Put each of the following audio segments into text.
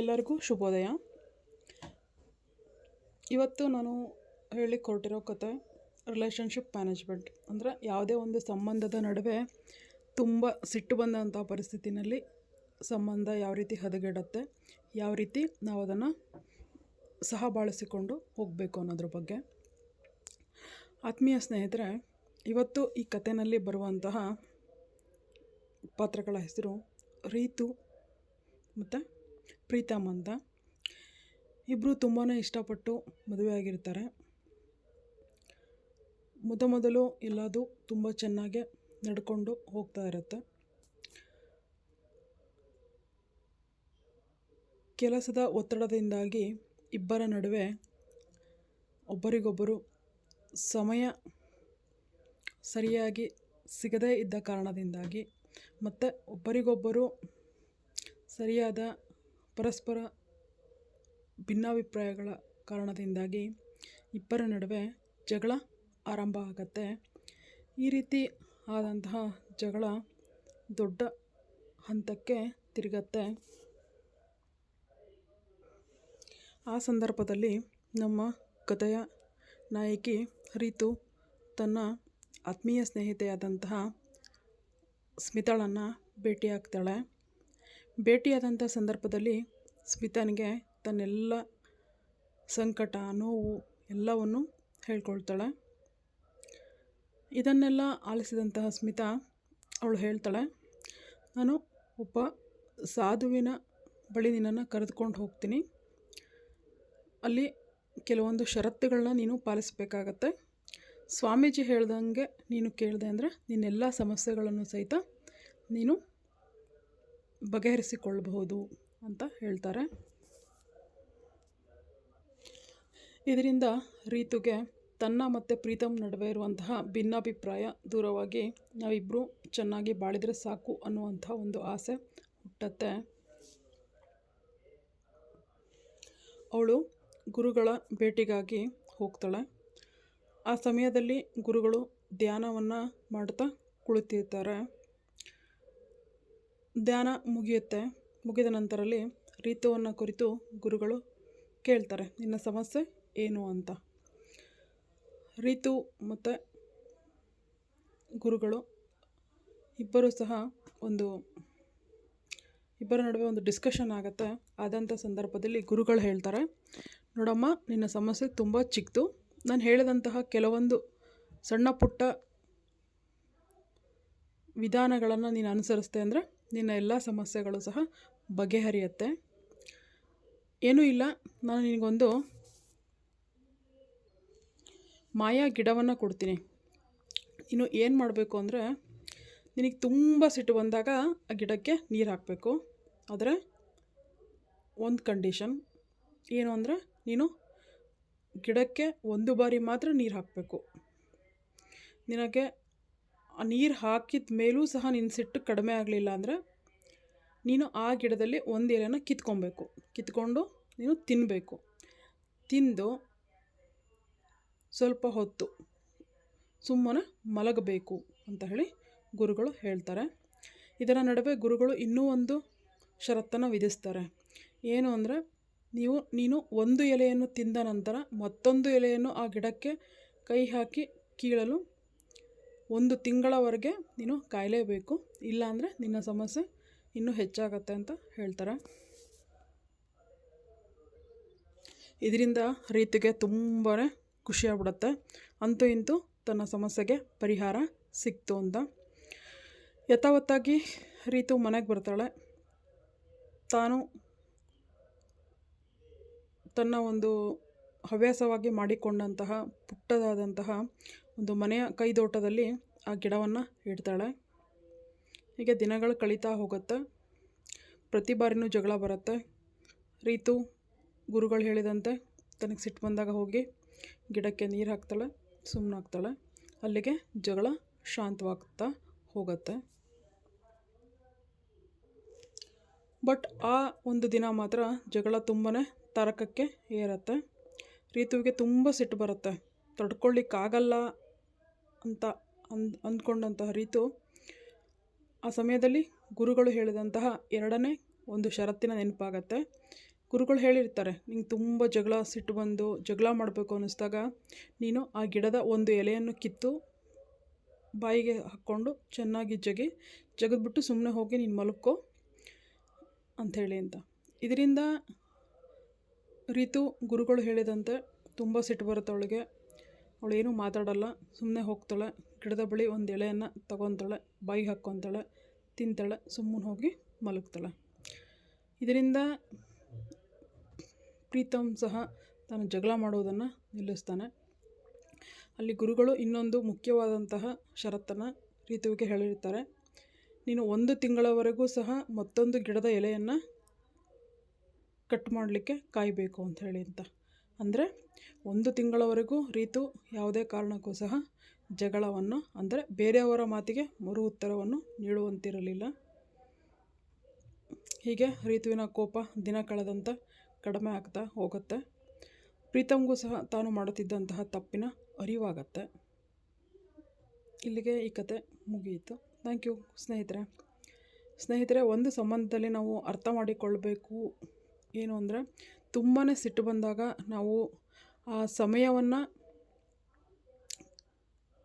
ಎಲ್ಲರಿಗೂ ಶುಭೋದಯ. ಇವತ್ತು ನಾನು ಹೇಳಿಕೊಟ್ಟಿರೋ ಕತೆ ರಿಲೇಷನ್ಶಿಪ್ ಮ್ಯಾನೇಜ್ಮೆಂಟ್ ಅಂದರೆ ಯಾವುದೇ ಒಂದು ಸಂಬಂಧದ ನಡುವೆ ತುಂಬ ಸಿಟ್ಟು ಬಂದಂಥ ಪರಿಸ್ಥಿತಿನಲ್ಲಿ ಸಂಬಂಧ ಯಾವ ರೀತಿ ಹದಗೆಡುತ್ತೆ, ಯಾವ ರೀತಿ ನಾವು ಅದನ್ನು ಸಹ ಬಾಳಿಸಿಕೊಂಡು ಹೋಗಬೇಕು ಅನ್ನೋದ್ರ ಬಗ್ಗೆ. ಆತ್ಮೀಯ ಸ್ನೇಹಿತರೆ, ಇವತ್ತು ಈ ಕಥೆನಲ್ಲಿ ಬರುವಂತಹ ಪಾತ್ರಗಳ ಹೆಸರು ರೀತು ಮತ್ತು ಪ್ರೀತಮ್ ಅಂತ. ಇಬ್ಬರು ತುಂಬಾ ಇಷ್ಟಪಟ್ಟು ಮದುವೆ ಆಗಿರ್ತಾರೆ. ಮೊದಮೊದಲು ಎಲ್ಲದು ತುಂಬ ಚೆನ್ನಾಗಿ ನಡ್ಕೊಂಡು ಹೋಗ್ತಾ ಇರುತ್ತೆ. ಕೆಲಸದ ಒತ್ತಡದಿಂದಾಗಿ ಇಬ್ಬರ ನಡುವೆ ಒಬ್ಬರಿಗೊಬ್ಬರು ಸಮಯ ಸರಿಯಾಗಿ ಸಿಗದೇ ಇದ್ದ ಕಾರಣದಿಂದಾಗಿ ಮತ್ತು ಒಬ್ಬರಿಗೊಬ್ಬರು ಸರಿಯಾದ ಪರಸ್ಪರ ಭಿನ್ನಾಭಿಪ್ರಾಯಗಳ ಕಾರಣದಿಂದಾಗಿ ಇಬ್ಬರ ನಡುವೆ ಜಗಳ ಆರಂಭ ಆಗತ್ತೆ. ಈ ರೀತಿ ಆದಂತಹ ಜಗಳ ದೊಡ್ಡ ಹಂತಕ್ಕೆ ತಿರುಗತ್ತೆ. ಆ ಸಂದರ್ಭದಲ್ಲಿ ನಮ್ಮ ಕಥೆಯ ನಾಯಕಿ ರೀತು ತನ್ನ ಆತ್ಮೀಯ ಸ್ನೇಹಿತೆಯಾದಂತಹ ಸ್ಮಿತಾಳನ್ನು ಭೇಟಿಯಾಗ್ತಾಳೆ. ಭೇಟಿಯಾದಂಥ ಸಂದರ್ಭದಲ್ಲಿ ಸ್ಮಿತನಿಗೆ ತನ್ನೆಲ್ಲ ಸಂಕಟ, ನೋವು ಎಲ್ಲವನ್ನು ಹೇಳ್ಕೊಳ್ತಾಳೆ. ಇದನ್ನೆಲ್ಲ ಆಲಿಸಿದಂತಹ ಸ್ಮಿತಾ ಅವಳು ಹೇಳ್ತಾಳೆ, ನಾನು ಒಬ್ಬ ಸಾಧುವಿನ ಬಳಿ ನಿನ್ನನ್ನು ಕರೆದುಕೊಂಡು ಹೋಗ್ತೀನಿ. ಅಲ್ಲಿ ಕೆಲವೊಂದು ಷರತ್ತುಗಳನ್ನ ನೀನು ಪಾಲಿಸಬೇಕಾಗತ್ತೆ. ಸ್ವಾಮೀಜಿ ಹೇಳ್ದಂಗೆ ನೀನು ಕೇಳಿದೆ ಅಂದರೆ ನಿನ್ನೆಲ್ಲ ಸಮಸ್ಯೆಗಳನ್ನು ಸಹಿತ ನೀನು ಬಗೆಹರಿಸಿಕೊಳ್ಳಬಹುದು ಅಂತ ಹೇಳ್ತಾರೆ. ಇದರಿಂದ ರೀತುಗೆ ತನ್ನ ಮತ್ತು ಪ್ರೀತಮ್ ನಡುವೆ ಇರುವಂತಹ ಭಿನ್ನಾಭಿಪ್ರಾಯ ದೂರವಾಗಿ ನಾವಿಬ್ಬರು ಚೆನ್ನಾಗಿ ಬಾಳಿದರೆ ಸಾಕು ಅನ್ನುವಂಥ ಒಂದು ಆಸೆ ಹುಟ್ಟತ್ತೆ. ಅವಳು ಗುರುಗಳ ಭೇಟಿಗಾಗಿ ಹೋಗ್ತಾಳೆ. ಆ ಸಮಯದಲ್ಲಿ ಗುರುಗಳು ಧ್ಯಾನವನ್ನು ಮಾಡ್ತಾ ಕುಳಿತಿರ್ತಾರೆ. ಧ್ಯಾನ ಮುಗಿಯುತ್ತೆ. ಮುಗಿದ ನಂತರಲ್ಲಿ ರೀತುವನ್ನು ಕುರಿತು ಗುರುಗಳು ಕೇಳ್ತಾರೆ, ನಿನ್ನ ಸಮಸ್ಯೆ ಏನು ಅಂತ. ರೀತು ಮತ್ತು ಗುರುಗಳು ಇಬ್ಬರೂ ಸಹ ಒಂದು, ಇಬ್ಬರ ನಡುವೆ ಒಂದು ಡಿಸ್ಕಷನ್ ಆಗುತ್ತೆ. ಆದಂಥ ಸಂದರ್ಭದಲ್ಲಿ ಗುರುಗಳು ಹೇಳ್ತಾರೆ, ನೋಡಮ್ಮ, ನಿನ್ನ ಸಮಸ್ಯೆ ತುಂಬ ಚಿಕ್ಕದು ನಾನು ಹೇಳಿದಂತಹ ಕೆಲವೊಂದು ಸಣ್ಣ ಪುಟ್ಟ ವಿಧಾನಗಳನ್ನು ನೀನು ಅನುಸರಿಸ್ತೆ ಅಂದರೆ ನಿನ್ನ ಎಲ್ಲ ಸಮಸ್ಯೆಗಳು ಸಹ ಬಗೆಹರಿಯುತ್ತೆ. ಏನೂ ಇಲ್ಲ, ನಾನು ನಿನಗೊಂದು ಮಾಯಾ ಗಿಡವನ್ನು ಕೊಡ್ತೀನಿ. ನೀನು ಏನು ಮಾಡಬೇಕು ಅಂದರೆ, ನಿನಗೆ ತುಂಬ ಸಿಟ್ಟು ಬಂದಾಗ ಆ ಗಿಡಕ್ಕೆ ನೀರು ಹಾಕಬೇಕು. ಆದರೆ ಒಂದು ಕಂಡೀಷನ್ ಏನು ಅಂದರೆ, ನೀನು ಗಿಡಕ್ಕೆ ಒಂದು ಬಾರಿ ಮಾತ್ರ ನೀರು ಹಾಕಬೇಕು. ನಿನಗೆ ನೀರು ಹಾಕಿದ ಮೇಲೂ ಸಹ ನಿನ್ನ ಸಿಟ್ಟು ಕಡಿಮೆ ಆಗಲಿಲ್ಲ ಅಂದರೆ ನೀನು ಆ ಗಿಡದಲ್ಲಿ ಒಂದು ಎಲೆನ ಕಿತ್ಕೊಬೇಕು. ಕಿತ್ಕೊಂಡು ನೀನು ತಿನ್ನಬೇಕು ತಿಂದು ಸ್ವಲ್ಪ ಹೊತ್ತು ಸುಮ್ಮನೆ ಮಲಗಬೇಕು ಅಂತ ಹೇಳಿ ಗುರುಗಳು ಹೇಳ್ತಾರೆ. ಇದರ ನಡುವೆ ಗುರುಗಳು ಇನ್ನೂ ಒಂದು ಷರತ್ತನ್ನು ವಿಧಿಸ್ತಾರೆ. ಏನು ಅಂದರೆ ನೀವು, ನೀನು ಒಂದು ಎಲೆಯನ್ನು ತಿಂದ ನಂತರ ಮತ್ತೊಂದು ಎಲೆಯನ್ನು ಆ ಗಿಡಕ್ಕೆ ಕೈ ಹಾಕಿ ಕೀಳಲು ಒಂದು ತಿಂಗಳವರೆಗೆ ನೀನು ಕಾಯಲೇಬೇಕು. ಇಲ್ಲಾಂದರೆ ನಿನ್ನ ಸಮಸ್ಯೆ ಇನ್ನೂ ಹೆಚ್ಚಾಗತ್ತೆ ಅಂತ ಹೇಳ್ತಾರೆ. ಇದರಿಂದ ರೀತಿಗೆ ತುಂಬಾ ಖುಷಿಯಾಗ್ಬಿಡತ್ತೆ ಅಂತೂ ಇಂತೂ ತನ್ನ ಸಮಸ್ಯೆಗೆ ಪರಿಹಾರ ಸಿಕ್ತು ಅಂತ. ಯಥಾವತ್ತಾಗಿ ರೀತು ಮನೆಗೆ ಬರ್ತಾಳೆ. ತಾನು ತನ್ನ ಒಂದು ಹವ್ಯಾಸವಾಗಿ ಮಾಡಿಕೊಂಡಂತಹ ಪುಟ್ಟದಾದಂತಹ ಒಂದು ಮನೆಯ ಕೈದೋಟದಲ್ಲಿ ಆ ಗಿಡವನ್ನು ಇಡ್ತಾಳೆ. ಹೀಗೆ ದಿನಗಳು ಕಳೀತಾ ಹೋಗುತ್ತೆ. ಪ್ರತಿ ಬಾರಿನೂ ಜಗಳ ಬರುತ್ತೆ. ರೀತು, ಗುರುಗಳು ಹೇಳಿದಂತೆ ತನಗೆ ಸಿಟ್ಟು ಬಂದಾಗ ಹೋಗಿ ಗಿಡಕ್ಕೆ ನೀರು ಹಾಕ್ತಾಳೆ ಸುಮ್ಮನಾಗ್ತಾಳೆ ಅಲ್ಲಿಗೆ ಜಗಳ ಶಾಂತವಾಗ್ತಾ ಹೋಗುತ್ತೆ. ಬಟ್ ಆ ಒಂದು ದಿನ ಮಾತ್ರ ಜಗಳ ತುಂಬಾ ತರಕಕ್ಕೆ ಏರುತ್ತೆ. ರೀತುವಿಗೆ ತುಂಬ ಸಿಟ್ಟು ಬರುತ್ತೆ. ತಡ್ಕೊಳ್ಳಿಕ್ಕಾಗಲ್ಲ ಅಂತ ಅಂದ್, ಅಂದ್ಕೊಂಡಂತಹ ರೀತು, ಆ ಸಮಯದಲ್ಲಿ ಗುರುಗಳು ಹೇಳಿದಂತಹ ಎರಡನೇ ಒಂದು ಷರತ್ತಿನ ನೆನಪಾಗತ್ತೆ. ಗುರುಗಳು ಹೇಳಿರ್ತಾರೆ, ನಿಂಗೆ ತುಂಬ ಜಗಳ ಸಿಟ್ಟು ಬಂದು ಜಗಳ ಮಾಡಬೇಕು ಅನ್ನಿಸ್ದಾಗ ನೀನು ಆ ಗಿಡದ ಒಂದು ಎಲೆಯನ್ನು ಕಿತ್ತು ಬಾಯಿಗೆ ಹಾಕ್ಕೊಂಡು ಚೆನ್ನಾಗಿ ಜಗಿ, ಜಗದ್ಬಿಟ್ಟು ಸುಮ್ಮನೆ ಹೋಗಿ ನೀನು ಮಲಕ್ಕೋ ಅಂಥೇಳಿ ಅಂತ. ಇದರಿಂದ ರೀತು ಗುರುಗಳು ಹೇಳಿದಂತೆ ತುಂಬ ಸಿಟ್ಟು ಬರುತ್ತೆ ಅವಳಿಗೆ. ಅವಳೇನು ಮಾತಾಡಲ್ಲ ಸುಮ್ಮನೆ ಹೋಗ್ತಾಳೆ. ಗಿಡದ ಬಳಿ ಒಂದು ಎಳೆಯನ್ನು ತಗೊತಾಳೆ ಬಾಯಿಗೆ ಹಾಕ್ಕೊತಾಳೆ, ತಿಂತಾಳೆ, ಸುಮ್ಮನೆ ಹೋಗಿ ಮಲಗ್ತಾಳೆ. ಇದರಿಂದ ಪ್ರೀತಮ್ ಸಹ ತಾನು ಜಗಳ ಮಾಡೋದನ್ನು ನಿಲ್ಲಿಸ್ತಾನೆ. ಅಲ್ಲಿ ಗುರುಗಳು ಇನ್ನೊಂದು ಮುಖ್ಯವಾದಂತಹ ಷರತ್ತನ್ನು ರೀತುವಿಗೆ ಹೇಳಿರ್ತಾರೆ. ನೀನು ಒಂದು ತಿಂಗಳವರೆಗೂ ಸಹ ಮತ್ತೊಂದು ಗಿಡದ ಎಲೆಯನ್ನು ಕಟ್ ಮಾಡಲಿಕ್ಕೆ ಕಾಯಬೇಕು ಅಂತ ಹೇಳಿ ಅಂತ. ಅಂದರೆ ಒಂದು ತಿಂಗಳವರೆಗೂ ರೀತು ಯಾವುದೇ ಕಾರಣಕ್ಕೂ ಸಹ ಜಗಳವನ್ನು, ಅಂದರೆ ಬೇರೆಯವರ ಮಾತಿಗೆ ಮರು ಉತ್ತರವನ್ನು ನೀಡುವಂತಿರಲಿಲ್ಲ. ಹೀಗೆ ಋತುವಿನ ಕೋಪ ದಿನ ಕಳೆದಂತೆ ಕಡಿಮೆ ಆಗ್ತಾ ಹೋಗುತ್ತೆ. ಪ್ರೀತಮ್ಗೂ ಸಹ ತಾನು ಮಾಡುತ್ತಿದ್ದಂತಹ ತಪ್ಪಿನ ಅರಿವಾಗತ್ತೆ. ಇಲ್ಲಿಗೆ ಈ ಕತೆ ಮುಗಿಯಿತು. ಥ್ಯಾಂಕ್ ಯು ಸ್ನೇಹಿತರೆ. ಸ್ನೇಹಿತರೆ, ಒಂದು ಸಂಬಂಧದಲ್ಲಿ ನಾವು ಅರ್ಥ ಮಾಡಿಕೊಳ್ಳಬೇಕು ಏನು ಅಂದರೆ ತುಂಬಾ ಸಿಟ್ಟು ಬಂದಾಗ ನಾವು ಆ ಸಮಯವನ್ನು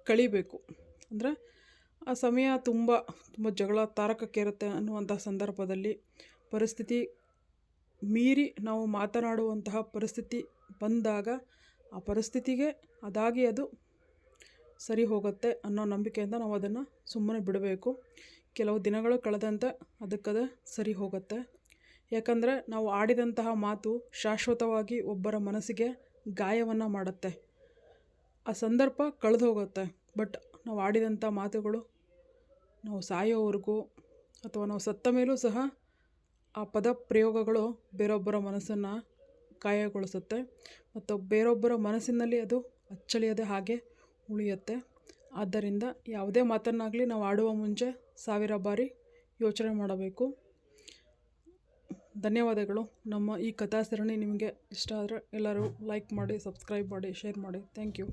ಕಳಿಬೇಕು. ಅಂದರೆ ಆ ಸಮಯ ತುಂಬ ತುಂಬ ಜಗಳ ತಾರಕಕ್ಕೇರುತ್ತೆ ಅನ್ನುವಂಥ ಸಂದರ್ಭದಲ್ಲಿ ಪರಿಸ್ಥಿತಿ ಮೀರಿ ನಾವು ಮಾತನಾಡುವಂತಹ ಪರಿಸ್ಥಿತಿ ಬಂದಾಗ ಆ ಪರಿಸ್ಥಿತಿಗೆ ಅದಾಗಿ ಅದು ಸರಿ ಹೋಗುತ್ತೆ ಅನ್ನೋ ನಂಬಿಕೆಯಿಂದ ನಾವು ಅದನ್ನು ಸುಮ್ಮನೆ ಬಿಡಬೇಕು. ಕೆಲವು ದಿನಗಳು ಕಳೆದಂತೆ ಅದಕ್ಕದೇ ಸರಿ ಹೋಗುತ್ತೆ. ಯಾಕಂದರೆ ನಾವು ಆಡಿದಂತಹ ಮಾತು ಶಾಶ್ವತವಾಗಿ ಒಬ್ಬರ ಮನಸ್ಸಿಗೆ ಗಾಯವನ್ನು ಮಾಡುತ್ತೆ. ಆ ಸಂದರ್ಭ ಕಳೆದು ಹೋಗುತ್ತೆ. ಬಟ್ ನಾವು ಆಡಿದಂಥ ಮಾತುಗಳು, ನಾವು ಸಾಯೋವರೆಗೂ ಅಥವಾ ನಾವು ಸತ್ತ ಮೇಲೂ ಸಹ ಆ ಪದ ಪ್ರಯೋಗಗಳು ಬೇರೊಬ್ಬರ ಮನಸ್ಸನ್ನು ಗಾಯಗೊಳಿಸುತ್ತೆ ಮತ್ತು ಬೇರೊಬ್ಬರ ಮನಸ್ಸಿನಲ್ಲಿ ಅದು ಅಚ್ಚಳಿಯದೆ ಹಾಗೆ ಉಳಿಯುತ್ತೆ. ಆದ್ದರಿಂದ ಯಾವುದೇ ಮಾತನ್ನಾಗಲಿ ನಾವು ಆಡುವ ಮುಂಚೆ ಸಾವಿರ ಬಾರಿ ಯೋಚನೆ ಮಾಡಬೇಕು. ಧನ್ಯವಾದಗಳು. ನಮ್ಮ ಈ ಕಥಾ ಸರಣಿ ನಿಮಗೆ ಇಷ್ಟ ಆದರೆ ಎಲ್ಲರೂ ಲೈಕ್ ಮಾಡಿ, ಸಬ್ಸ್ಕ್ರೈಬ್ ಮಾಡಿ, ಶೇರ್ ಮಾಡಿ. Thank you.